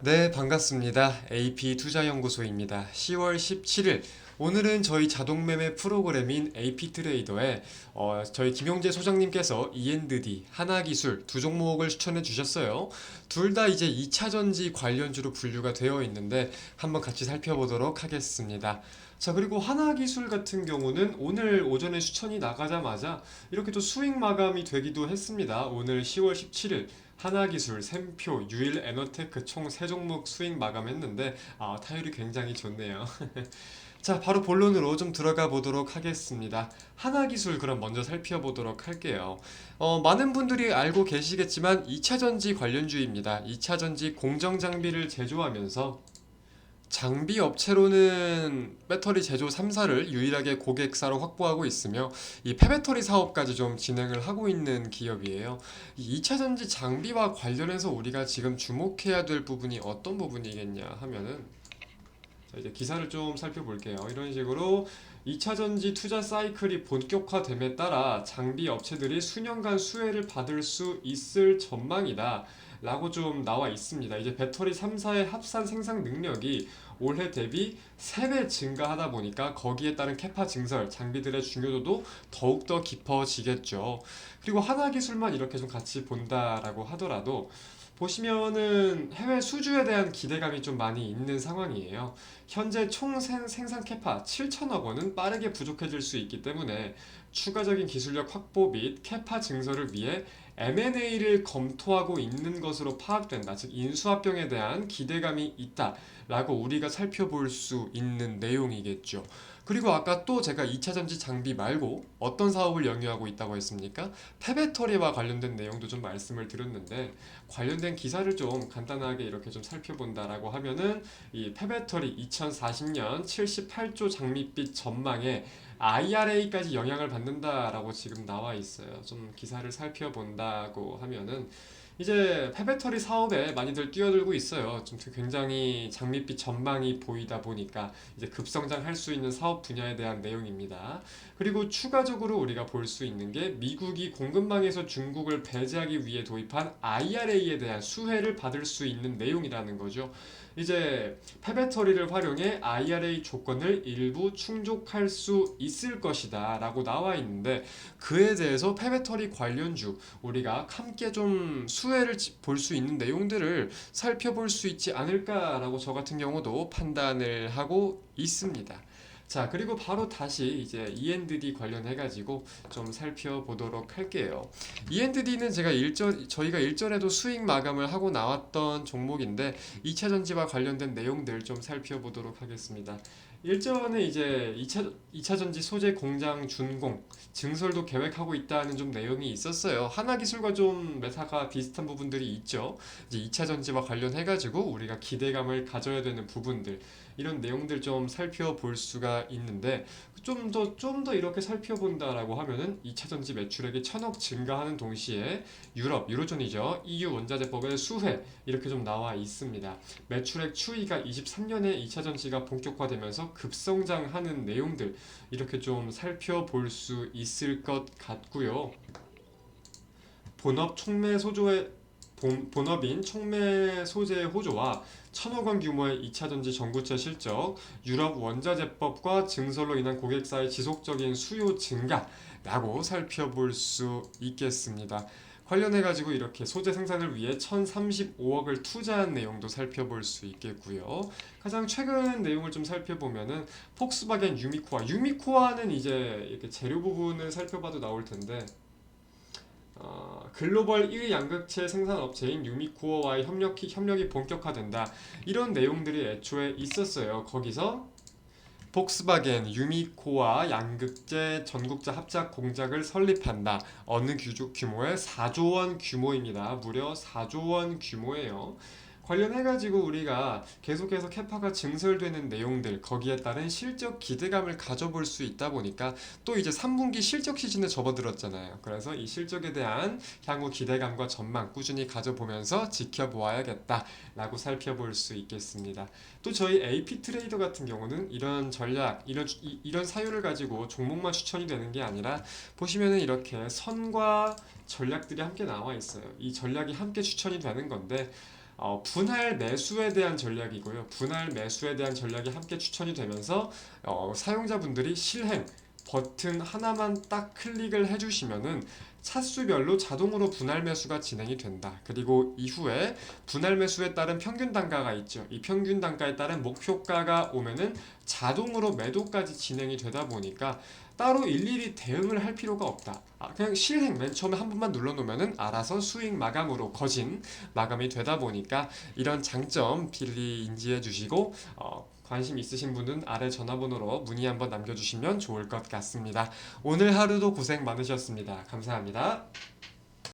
네, 반갑습니다. AP 투자연구소입니다. 10월 17일 오늘은 저희 자동매매 프로그램인 AP 트레이더에 어, 저희 김용재 소장님께서 ENDD, 하나기술 두 종목을 추천해 주셨어요. 둘 다 이제 2차 전지 관련주로 분류가 되어 있는데 한번 같이 살펴보도록 하겠습니다. 자, 그리고 하나기술 같은 경우는 오늘 오전에 추천이 나가자마자 이렇게 또 수익 마감이 되기도 했습니다. 오늘 10월 17일 하나기술, 샘표, 유일 에너테크 총 3종목 수익 마감했는데 아, 타율이 굉장히 좋네요. 자, 바로 본론으로 좀 들어가 보도록 하겠습니다. 하나 기술 그럼 먼저 살펴보도록 할게요. 어, 많은 분들이 알고 계시겠지만 2차 전지 관련주입니다. 2차 전지 공정 장비를 제조하면서 장비 업체로는 배터리 제조 3사를 유일하게 고객사로 확보하고 있으며 이 폐배터리 사업까지 좀 진행을 하고 있는 기업이에요. 이 2차 전지 장비와 관련해서 우리가 지금 주목해야 될 부분이 어떤 부분이겠냐 하면은 자, 이제 기사를 좀 살펴볼게요. 이런 식으로 2차 전지 투자 사이클이 본격화됨에 따라 장비 업체들이 수년간 수혜를 받을 수 있을 전망이다. 라고 좀 나와 있습니다. 이제 배터리 3사의 합산 생산 능력이 올해 대비 3배 증가하다 보니까 거기에 따른 캐파 증설, 장비들의 중요도도 더욱더 깊어지겠죠. 그리고 하나 기술만 이렇게 좀 같이 본다라고 하더라도 보시면은 해외 수주에 대한 기대감이 좀 많이 있는 상황이에요. 현재 총 생- 생산 캐파 7천억 원은 빠르게 부족해질 수 있기 때문에 추가적인 기술력 확보 및 캐파 증설을 위해 M&A를 검토하고 있는 것으로 파악된다. 즉 인수합병에 대한 기대감이 있다라고 우리가 살펴볼 수 있는 내용이겠죠. 그리고 아까 또 제가 2차 전지 장비 말고 어떤 사업을 영위하고 있다고 했습니까? 폐배터리와 관련된 내용도 좀 말씀을 드렸는데 관련된 기사를 좀 간단하게 이렇게 좀 살펴본다라고 하면은 이 폐배터리 2040년 78조 장밋빛 전망에 IRA까지 영향을 받는다라고 지금 나와 있어요. 좀 기사를 살펴본다고 하면은 이제 폐배터리 사업에 많이들 뛰어들고 있어요. 좀 굉장히 장밋빛 전망이 보이다 보니까 이제 급성장할 수 있는 사업 분야에 대한 내용입니다. 그리고 추가적으로 우리가 볼 수 있는 게 미국이 공급망에서 중국을 배제하기 위해 도입한 IRA에 대한 수혜를 받을 수 있는 내용이라는 거죠. 이제 폐배터리를 활용해 IRA 조건을 일부 충족할 수 있을 것이다 라고 나와 있는데 그에 대해서 폐배터리 관련주 우리가 함께 좀 수 혜를 볼 수 있는 내용들을 살펴볼 수 있지 않을까라고 저 같은 경우도 판단을 하고 있습니다. 자, 그리고 바로 다시 이제 ENDD 관련해 가지고 좀 살펴보도록 할게요. ENDD는 제가 일절, 저희가 일전에도 수익 마감을 하고 나왔던 종목인데 2차 전지와 관련된 내용들 좀 살펴보도록 하겠습니다. 일전에 이제 2차, 2차 전지 소재 공장 준공, 증설도 계획하고 있다는 좀 내용이 있었어요. 하나 기술과 좀 메타가 비슷한 부분들이 있죠. 이제 2차 전지와 관련해 가지고 우리가 기대감을 가져야 되는 부분들, 이런 내용들 좀 살펴볼 수가 있는데 좀 더 좀 더 이렇게 살펴본다라고 하면은 2차 전지 매출액이 천억 증가하는 동시에 유럽 유로존이죠 EU 원자재법의 수혜 이렇게 좀 나와 있습니다. 매출액 추이가 23년에 2차 전지가 본격화되면서 급성장하는 내용들 이렇게 좀 살펴볼 수 있을 것 같고요. 본업 촉매 소조의 본, 본업인 촉매 소재 호조와 천억 원 규모의 2차 전지 전구체 실적, 유럽 원자재법과 증설로 인한 고객사의 지속적인 수요 증가라고 살펴볼 수 있겠습니다. 관련해 가지고 이렇게 소재 생산을 위해 1,035억을 투자한 내용도 살펴볼 수 있겠고요. 가장 최근 내용을 좀 살펴보면은 폭스바겐 유미코아, 유미코아는 이제 이렇게 재료 부분을 살펴봐도 나올 텐데 어, 글로벌 1위 양극재 생산업체인 유미코어와의 협력이, 협력이 본격화된다. 이런 내용들이 애초에 있었어요. 거기서 폭스바겐, 유미코와 양극재 전국자 합작 공장을 설립한다. 어느 규모의 4조 원 규모입니다. 무려 4조 원 규모예요. 관련해가지고 우리가 계속해서 캐파가 증설되는 내용들 거기에 따른 실적 기대감을 가져볼 수 있다 보니까 또 이제 3분기 실적 시즌에 접어들었잖아요. 그래서 이 실적에 대한 향후 기대감과 전망 꾸준히 가져보면서 지켜보아야겠다라고 살펴볼 수 있겠습니다. 또 저희 AP 트레이더 같은 경우는 이런 전략, 이런 이- 이런 사유를 가지고 종목만 추천이 되는 게 아니라 보시면은 이렇게 선과 전략들이 함께 나와 있어요. 이 전략이 함께 추천이 되는 건데 어, 분할 매수에 대한 전략이고요. 분할 매수에 대한 전략이 함께 추천이 되면서 어, 사용자분들이 실행 버튼 하나만 딱 클릭을 해주시면은 차수별로 자동으로 분할 매수가 진행이 된다. 그리고 이후에 분할 매수에 따른 평균 단가가 있죠. 이 평균 단가에 따른 목표가가 오면은 자동으로 매도까지 진행이 되다 보니까 따로 일일이 대응을 할 필요가 없다. 아, 그냥 실행 맨 처음에 한 번만 눌러놓으면은 알아서 수익 마감으로 거진 마감이 되다 보니까 이런 장점 필히 인지해 주시고 어, 관심 있으신 분은 아래 전화번호로 문의 한번 남겨주시면 좋을 것 같습니다. 오늘 하루도 고생 많으셨습니다. 감사합니다.